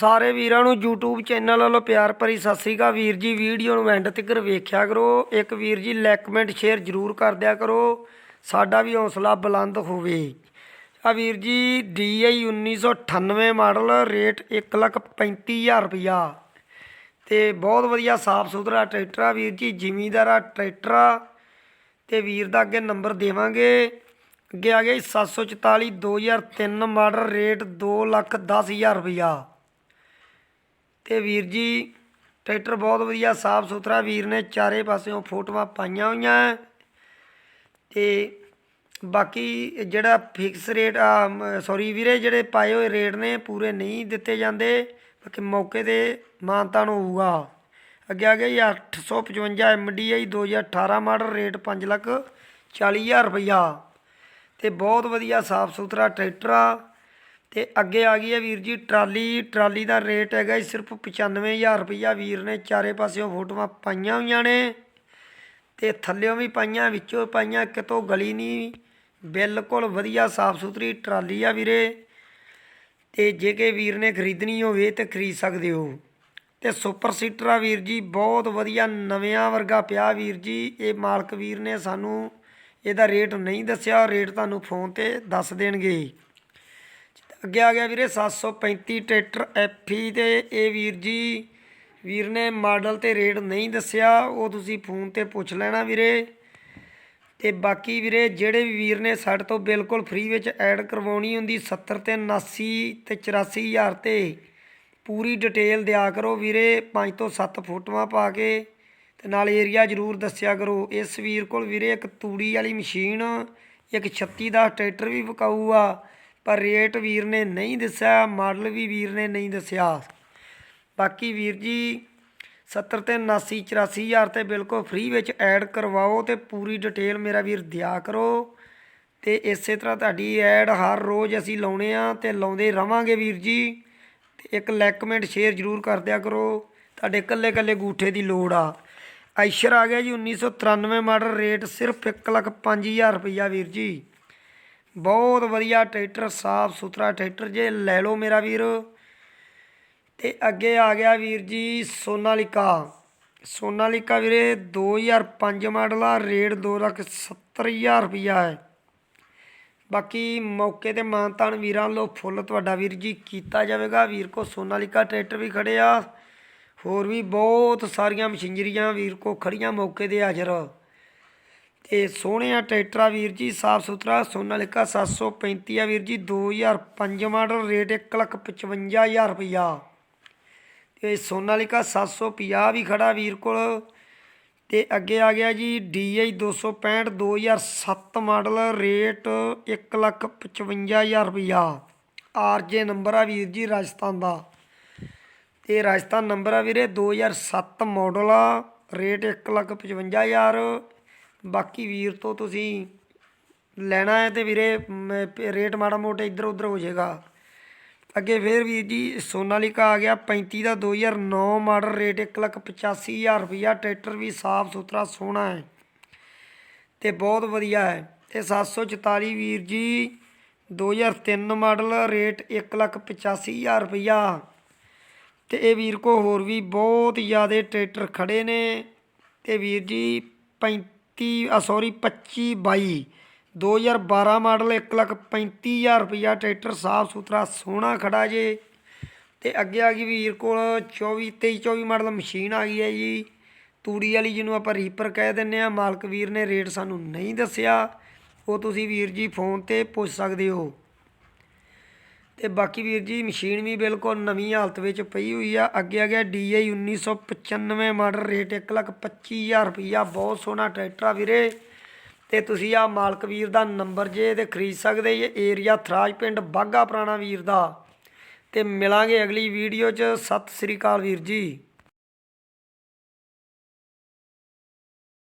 ਸਾਰੇ ਵੀਰਾਂ ਨੂੰ YouTube ਚੈਨਲ ਵੱਲੋਂ ਪਿਆਰ ਭਰੀ ਸਤਿ ਸ੍ਰੀ ਅਕਾਲ। ਵੀਰ ਜੀ, ਵੀਡੀਓ ਨੂੰ ਐਂਡ ਤੱਕ ਵੇਖਿਆ ਕਰੋ। ਇੱਕ ਵੀਰ ਜੀ ਲਾਈਕ ਕਮੈਂਟ ਸ਼ੇਅਰ ਜ਼ਰੂਰ ਕਰ ਦਿਆ ਕਰੋ। ਸਾਡਾ ਵੀ ਹੌਸਲਾ ਬੁਲੰਦ ਹੋਵੇ। ਆ ਵੀਰ ਜੀ DI 1998 ਮਾਡਲ ਰੇਟ 135000 ਰੁਪਇਆ। ਤੇ ਬਹੁਤ ਵਧੀਆ ਸਾਫ਼ ਸੁਥਰਾ ਟਰੈਕਟਰ ਆ ਵੀਰ ਜੀ, ਜ਼ਿਮੀਂਦਾਰ ਆ ਟਰੈਕਟਰ ਆ। ਤੇ ਵੀਰ ਦਾ ਅੱਗੇ ਨੰਬਰ ਦੇਵਾਂਗੇ। ਅੱਗੇ ਆ ਗਿਆ ਜੀ 744 2003 ਮਾਡਲ ਰੇਟ 210000 ਰੁਪਇਆ। ਤੇ ਵੀਰ ਜੀ, ਟਰੈਕਟਰ ਬਹੁਤ ਵਧੀਆ, ਸਾਫ਼ ਸੁਥਰਾ ਵੀਰ ਨੇ, ਚਾਰੇ ਪਾਸਿਓਂ ਫੋਟੋਆਂ ਪਾਈਆਂ ਹੋਈਆਂ। ਹੈ। ਤੇ ਬਾਕੀ ਜਿਹੜਾ ਫਿਕਸ ਰੇਟ ਆ ਸੌਰੀ ਵੀਰੇ, ਜਿਹੜੇ ਪਾਏ ਹੋਏ ਰੇਟ ਨੇ, ਪੂਰੇ ਨਹੀਂ ਦਿੱਤੇ ਜਾਂਦੇ। ਬਾਕੀ ਮੌਕੇ ਤੇ ਮਾਨਤਾ ਨੂੰ ਹੋਊਗਾ। ਅੱਗੇ ਆ ਗਿਆ ਜੀ 855 MDI 2018 ਮਾਡਲ ਰੇਟ 5 ਲੱਖ 40000 ਰੁਪਇਆ ਤੇ ਬਹੁਤ ਵਧੀਆ, ਸਾਫ਼ ਸੁਥਰਾ ਟਰੈਕਟਰ ਆ। ਤੇ ਅੱਗੇ ਆ ਗਈ ਹੈ ਵੀਰ ਜੀ, ਟਰਾਲੀ ਟਰਾਲੀ ਦਾ ਰੇਟ ਹੈਗਾ ਜੀ ਸਿਰਫ 95000 ਰੁਪਇਆ ਵੀਰ ਨੇ ਚਾਰੇ ਪਾਸਿਓਂ ਫੋਟੋਆਂ ਪਾਈਆਂ ਹੋਈਆਂ ਨੇ ਤੇ ਥੱਲਿਓਂ ਵੀ ਪਾਈਆਂ, ਵਿੱਚੋਂ ਪਾਈਆਂ, ਕਿਤੋਂ ਗਲੀ ਨਹੀਂ। ਬਿਲਕੁਲ ਵਧੀਆ ਸਾਫ਼ ਸੁਥਰੀ ਟਰਾਲੀ ਆ ਵੀਰੇ। ਤੇ ਜੇ ਕਿ ਵੀਰ ਨੇ ਖਰੀਦਣੀ ਹੋਵੇ ਤੇ ਖਰੀਦ ਸਕਦੇ ਹੋ। ਤੇ ਸੁਪਰ ਸੀਟਰ ਆ ਵੀਰ ਜੀ, ਬਹੁਤ ਵਧੀਆ ਨਵਿਆਂ ਵਰਗਾ ਪਿਆ ਵੀਰ ਜੀ। ਇਹ ਮਾਲਕ ਵੀਰ ਨੇ ਸਾਨੂੰ ਇਹਦਾ ਰੇਟ ਨਹੀਂ ਦੱਸਿਆ, ਰੇਟ ਤੁਹਾਨੂੰ ਫੋਨ ਤੇ ਦੱਸ ਦੇਣਗੇ। ਅੱਗੇ ਆ ਗਿਆ ਵੀਰੇ 735 ਟਰੈਕਟਰ ਐਫੀ ਤੇ। ਇਹ ਵੀਰ ਜੀ, ਵੀਰ ਨੇ ਮਾਡਲ ਤੇ ਰੇਟ ਨਹੀਂ ਦੱਸਿਆ, ਉਹ ਤੁਸੀਂ ਫੋਨ ਤੇ ਪੁੱਛ ਲੈਣਾ ਵੀਰੇ। ਤੇ ਬਾਕੀ ਵੀਰੇ, ਜਿਹੜੇ ਵੀ ਵੀਰ ਨੇ ਸਾਡੇ ਤੋਂ ਬਿਲਕੁਲ ਫ੍ਰੀ ਵਿੱਚ ਐਡ ਕਰਵਾਉਣੀ ਹੁੰਦੀ 70 ਤੇ 79 ਤੇ 84000 ਤੇ, ਪੂਰੀ ਡਿਟੇਲ ਦਿਆ ਕਰੋ ਵੀਰੇ 5 ਤੋਂ 7 ਫੋਟੋਆਂ ਪਾ ਕੇ, ਤੇ ਨਾਲ ਏਰੀਆ ਜ਼ਰੂਰ ਦੱਸਿਆ ਕਰੋ। ਇਸ ਵੀਰ ਕੋਲ ਵੀਰੇ ਇੱਕ ਤੂੜੀ ਵਾਲੀ ਮਸ਼ੀਨ, ਇੱਕ 36 ਦਾ ਟਰੈਕਟਰ ਵੀ ਵਿਕਾਊ ਆ ਪਰ ਰੇਟ ਵੀਰ ਨੇ ਨਹੀਂ ਦੱਸਿਆ ਮਾਡਲ ਵੀ ਵੀਰ ਨੇ ਨਹੀਂ ਦੱਸਿਆ। ਬਾਕੀ ਵੀਰ ਜੀ 70 ਤੇ 79 84000 ਤੇ ਬਿਲਕੁਲ ਫ੍ਰੀ ਵਿੱਚ ਐਡ ਕਰਵਾਓ ਤੇ ਪੂਰੀ ਡਿਟੇਲ ਮੇਰਾ ਵੀਰ ਦਿਆ ਕਰੋ। ਤੇ ਇਸੇ ਤਰ੍ਹਾਂ ਤੁਹਾਡੀ ਐਡ ਹਰ ਰੋਜ਼ ਅਸੀਂ ਲਾਉਣੇ ਆ ਤੇ ਲਾਉਂਦੇ ਰਵਾਂਗੇ ਵੀਰ ਜੀ। ਤੇ ਇੱਕ ਲਾਈਕ ਕਮੈਂਟ ਸ਼ੇਅਰ ਜ਼ਰੂਰ ਕਰ ਦਿਆ ਕਰੋ। ਤੁਹਾਡੇ ਕੱਲੇ ਕੱਲੇ ਗੂਠੇ ਦੀ ਲੋੜ ਆ। ਆਇਸ਼ਰ ਆ ਗਿਆ ਜੀ 1993 ਮਾਡਲ ਰੇਟ ਸਿਰਫ 1,5000 ਰੁਪਈਆ ਵੀਰ ਜੀ। ਬਹੁਤ ਵਧੀਆ ਟਰੈਕਟਰ, ਸਾਫ਼ ਸੁਥਰਾ ਟਰੈਕਟਰ ਜੇ ਲੈ ਲਓ ਮੇਰਾ ਵੀਰ। ਤੇ ਅੱਗੇ ਆ ਗਿਆ ਵੀਰ ਜੀ ਸੋਨਾਲਿਕਾ। ਸੋਨਾਲਿਕਾ ਵੀਰੇ 2005 ਮਾਡਲ ਆ, ਰੇਟ 270000 ਰੁਪਈਆ ਹੈ। ਬਾਕੀ ਮੌਕੇ ਤੇ ਮਾਨਤਾਨ ਵੀਰਾਂ ਵੱਲੋਂ ਫੁੱਲ ਤੁਹਾਡਾ ਵੀਰ ਜੀ ਕੀਤਾ ਜਾਵੇਗਾ। ਵੀਰ ਕੋ ਸੋਨਾਲਿਕਾ ਟਰੈਕਟਰ ਵੀ ਖੜੇ ਆ। ਹੋਰ ਵੀ ਬਹੁਤ ਸਾਰੀਆਂ ਮਸ਼ੀਨਰੀਆਂ ਵੀਰ ਕੋ ਖੜੀਆਂ ਮੌਕੇ ਤੇ ਹਾਜ਼ਰ। ਤੇ ਸੋਹਣਿਆ ਟਰੈਕਟਰ ਆ ਵੀਰ ਜੀ, ਸਾਫ਼ ਸੁਥਰਾ ਸੋਨਾਲਿਕਾ 735 ਆ ਵੀਰ ਜੀ 2005 ਮਾਡਲ, ਰੇਟ 155000 ਰੁਪਈਆ। ਤੇ ਸੋਨਾਲਿਕਾ 750 ਵੀ ਖੜਾ ਵੀਰ ਕੋਲ। ਤੇ ਅੱਗੇ ਆ ਗਿਆ ਜੀ DI 265 2007 ਮਾਡਲ, ਰੇਟ 155000 ਰੁਪਈਆ। ਆਰਜੇ ਨੰਬਰ ਆ ਵੀਰ ਜੀ, ਰਾਜਸਥਾਨ ਦਾ। ਤੇ ਰਾਜਸਥਾਨ ਨੰਬਰ ਆ ਵੀਰੇ 2007 ਮਾਡਲ ਆ, ਰੇਟ 155000 ਬਾਕੀ ਵੀਰ ਤੋਂ ਤੁਸੀਂ ਲੈਣਾ ਹੈ ਤੇ ਵੀਰੇ ਰੇਟ ਮਾੜਾ ਮੋਟਾ ਇੱਧਰ ਉੱਧਰ ਹੋ ਜਾਏਗਾ। ਅੱਗੇ ਫੇਰ ਵੀਰ ਜੀ, ਸੋਨਾਲੀਕਾ ਆ ਗਿਆ 35 ਦਾ 2009 ਮਾਡਲ ਰੇਟ 185000 ਰੁਪਇਆ ਟਰੈਕਟਰ ਵੀ ਸਾਫ਼ ਸੁਥਰਾ, ਸੋਹਣਾ ਹੈ ਤੇ ਬਹੁਤ ਵਧੀਆ ਹੈ। ਤੇ 744 ਵੀਰ ਜੀ 2003 ਮਾਡਲ ਰੇਟ 185000 ਰੁਪਇਆ ਤੇ ਇਹ ਵੀਰ ਕੋ ਹੋਰ ਵੀ ਬਹੁਤ ਜ਼ਿਆਦੇ ਟਰੈਕਟਰ ਖੜੇ ਨੇ। ਤੇ ਵੀਰ ਜੀ 35 ਆ ਸੌਰੀ 25 22 2012 ਮਾਡਲ 135000 ਰੁਪਇਆ ਟਰੈਕਟਰ ਸਾਫ਼ ਸੁਥਰਾ, ਸੋਹਣਾ ਖੜਾ ਜੇ। ਤੇ ਅੱਗੇ ਆ ਗਈ ਵੀਰ ਕੋਲ 24 23 24 ਮਾਡਲ ਮਸ਼ੀਨ ਆ ਗਈ ਹੈ ਜੀ। ਤੂੜੀ ਵਾਲੀ ਜਿਹਨੂੰ ਆਪਾਂ ਰੀਪਰ ਕਹਿ ਦਿੰਨੇ ਆ ਮਾਲਕ ਵੀਰ ਨੇ ਰੇਟ ਸਾਨੂੰ ਨਹੀਂ ਦੱਸਿਆ। ਉਹ ਤੁਸੀਂ ਵੀਰ ਜੀ ਫੋਨ ਤੇ ਪੁੱਛ ਸਕਦੇ ਹੋ। ਤੇ ਬਾਕੀ ਵੀਰ ਜੀ, ਮਸ਼ੀਨ ਵੀ ਬਿਲਕੁਲ ਨਵੀਂ ਹਾਲਤ ਵਿੱਚ ਪਈ ਹੋਈ ਆ। ਅੱਗੇ ਆ ਗਿਆ DI 1995 ਮਾਡਲ, ਰੇਟ 125000 ਰੁਪਈਆ। ਬਹੁਤ ਸੋਹਣਾ ਟਰੈਕਟਰ ਆ ਵੀਰੇ। ਤੇ ਤੁਸੀਂ ਆ ਮਾਲਕ ਵੀਰ ਦਾ ਨੰਬਰ ਜੇ ਤੇ ਖਰੀਦ ਸਕਦੇ ਜੇ, ਏਰੀਆ ਥਰਾਜ ਪਿੰਡ ਬਾਗਾ ਪੁਰਾਣਾ ਵੀਰ ਦਾ। ਤੇ ਮਿਲਾਂਗੇ ਅਗਲੀ ਵੀਡੀਓ 'ਚ। ਸਤਿ ਸ੍ਰੀ ਅਕਾਲ ਵੀਰ ਜੀ।